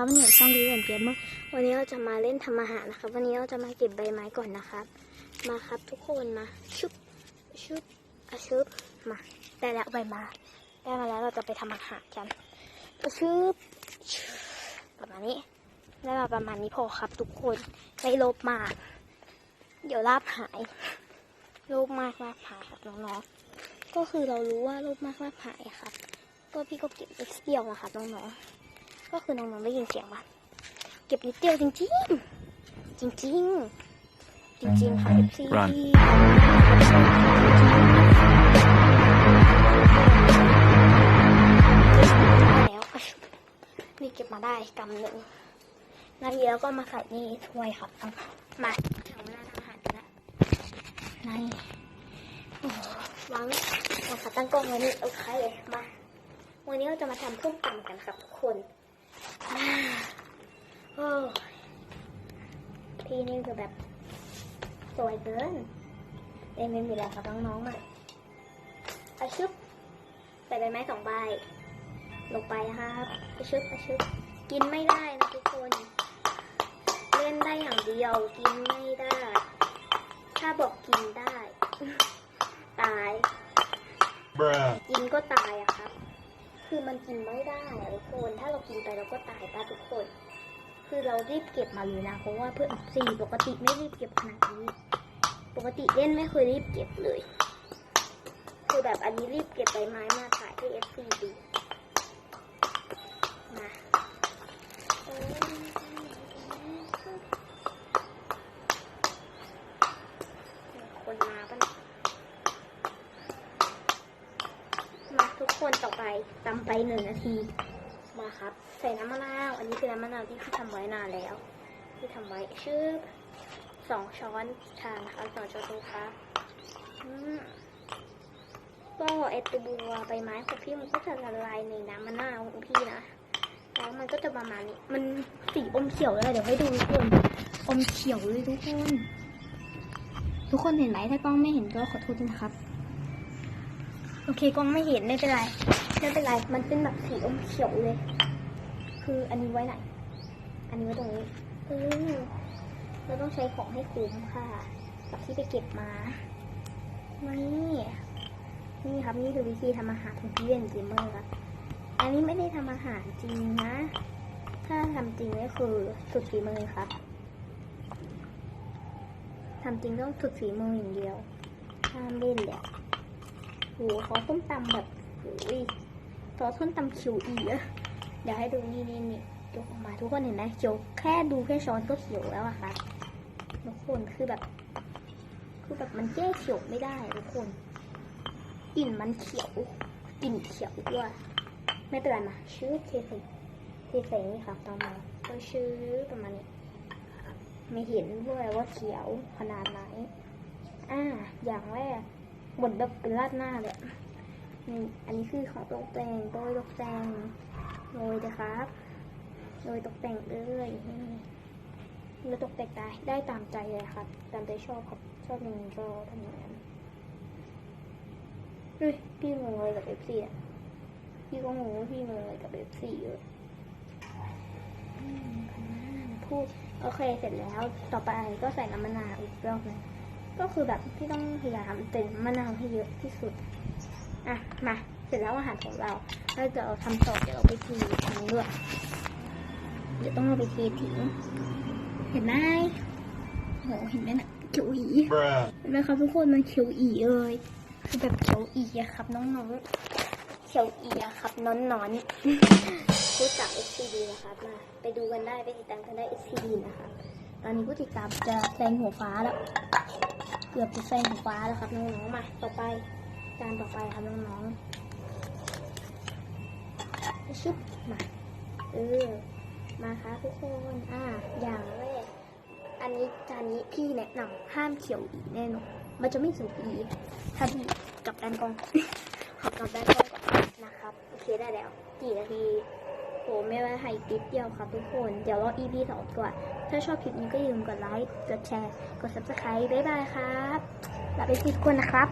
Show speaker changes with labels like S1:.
S1: ครับวันนี้ช่องดีเหมือนเกมเมอร์วันนี้เราจะมาเล่นทำอาหารนะครับ วันนี้เราจะมาเก็บใบไม้ก่อนนะครับ มาครับทุกคนมาชุบชุบอะชุบมาได้แล้วใบไม้ได้มาแล้วเราจะไปทำอาหารกันอะชุบประมาณนี้ได้มาประมาณนี้พอครับ ทุกคนไม่ลบมาก เดี๋ยวลาบหายโลภมากลาบหายครับน้องๆก็คือเรารู้ว่าโลภมากลาบหายครับก็พี่ก็เก็บนิดเดียวนะครับน้องๆ ก็คือน้องๆได้ยินเสียงมันเก็บนิดเดียวจริงๆจริงๆจริงๆค่ะพี่
S2: Run
S1: แล้วนี่เก็บมาได้กำหนึ่งนาทีแล้วก็มาใส่นี่ถ้วยครับเอามาถึงเวลาทำอาหารกันละนี่โอ้โหวางวางขาตั้งกล้องไว้นี่โอเคมา วันนี้เราจะมาทำส้มตำกันครับทุกคนอ่า โอ้พี่นี่คือแบบ สวยเกินเล่นไม่มีแล้วครับน้องๆมาอาชุบใส่ใบไม้สองใบ ลงไปนะครับอาชุบอาชุบกินไม่ได้นะทุกคน เล่นได้อย่างเดียวกินไม่ได้ ถ้าบอกกินได้ ตาย
S2: Bruh.
S1: กินก็ตายอะครับ คือมันกินไม่ได้อะทุกคน ถ้าเรากินไปเราก็ตายปะทุกคน คือเรารีบเก็บมาเลยนะ เพราะว่าเพื่อนสี่ปกติไม่รีบเก็บขนาดนี้ ปกติเล่นไม่เคยรีบเก็บเลย คือแบบอันนี้รีบเก็บใบไม้มาถ่ายให้เอฟซีดู นต่อไปตำไปหนึ่งนาที มาครับ ใส่น้ำมะนาว อันนี้คือน้ำมะนาวที่พี่ทำไว้นานแล้ว ที่ทำไว้ชื่อสองช้อนชานะคะสองช้อนโต๊ะค่ะอืมก็ไอตัวบัวใบไม้ของพี่มันก็จะละลายในน้ำมะนาวของพี่นะ แล้วมันก็จะประมาณนี้ มันสีอมเขียวเลยเดี๋ยวให้ดูทุกคน อมเขียวเลยทุกคน ทุกคนเห็นไหมถ้ากล้องไม่เห็นก็ขอโทษนะครับ อเคกล้องไม่เห็นไม่เป็นไรไม่เป็นไร มันเป็นแบบสีอมเขียวเลย คืออันนี้ไว้ไหน อันนี้ไว้ตรงนี้เออเราต้องใช้ของให้คุ้มค่ะกับที่ไปเก็บมานี่นี่ครับนี่คือวิธีทำอาหารของพี่เวนเกมเมอร์ครับ อันนี้ไม่ได้ทำอาหารจริงนะ ถ้าทำจริงก็คือสุดฝีมือครับทำจริงต้องสุดฝีมืออย่างเดียวห้ามเล่นเลย หเขาส้มตำแบบโอ้ยซอสส้มตำเขียวอีอะเดี๋ยวให้ดูนี่นี่นี่ยกออกมาทุกคนเห็นไหมเขียวแค่ดูแค่ช้อนก็เขียวแล้วอะค่ะทุกคนคือแบบ คือแบบมันแก้เขียวไม่ได้ทุกคนกลิ่นมันเขียวกลิ่นเขียวด้วย ไม่เป็นไรมาชื่อเทใส่เทใส่นี่ครับตอนมาก็ชื่อประมาณนี้ไม่เห็นด้วยว่าเขียวขนาดไหนอ่าอย่างแรก หมือนแบบเป็นราดหน้าเลยนี่อันนี้คือของตกแต่งโดยตกแต่งโรยนะครับโดยตกแต่งเลยนี่แล้วตกแต่งได้ได้ตามใจเลยครับ ตามใจชอบครับ ชอบยังไงก็ทำอย่างนั้นเฮ้ยพี่งงเลยกับเอฟซีอะพี่ก็งงว่าพี่งงเลยกับเอฟซีเลยอืมพันหน้าพูดโอเคเสร็จแล้วต่อไปก็ใส่น้ำมะนาวอีกรอบนึง ก็คือแบบพี่ต้องพยายามเติมมะนาวให้เยอะที่สุด อะ มาเสร็จแล้วอาหารของเราเราจะเอาทำต่อเดี๋ยวเราไปทีทิ้งด้วยเดี๋ยวต้องเอาไปเททิ้งเห็นไหมโหเห็นไหมน่ะเขียวอีเห็นไหมครับทุกคนมันเขียวอีเลยคือแบบเขียวอีอะครับน้องๆเขียวอีอะครับน้อนๆผู้จัก SCD นะครับมาไปดูกันได้ไปติดตามกันได้ SCD นะครับตอนนี้ผู้ติดตามจะแซงหัวฟ้าแล้ว เกือบจะแซงหัวฟ้าแล้วครับน้องๆมาต่อไปจานต่อไปครับน้องๆชุบมาเออมาครับทุกคนอ่าอย่างแรกอันนี้จานนี้พี่แนะนำห้ามเขียวอีแน่นอนมันจะไม่สวยอีถ้าพี่กับด้านกล้องขอบกับด้านกล้องก่อนนะครับโอเคได้แล้วกี่นาที ผมไม่ไว้ให้ติปเดียวครับทุกคน เดี๋ยวรอ EP สองก่อนถ้าชอบคลิปนี้ก็อย่าลืมกดไลค์ กดแชร์ กด subscribe บ๊ายบายครับลาไปที่ทุกคนนะครับ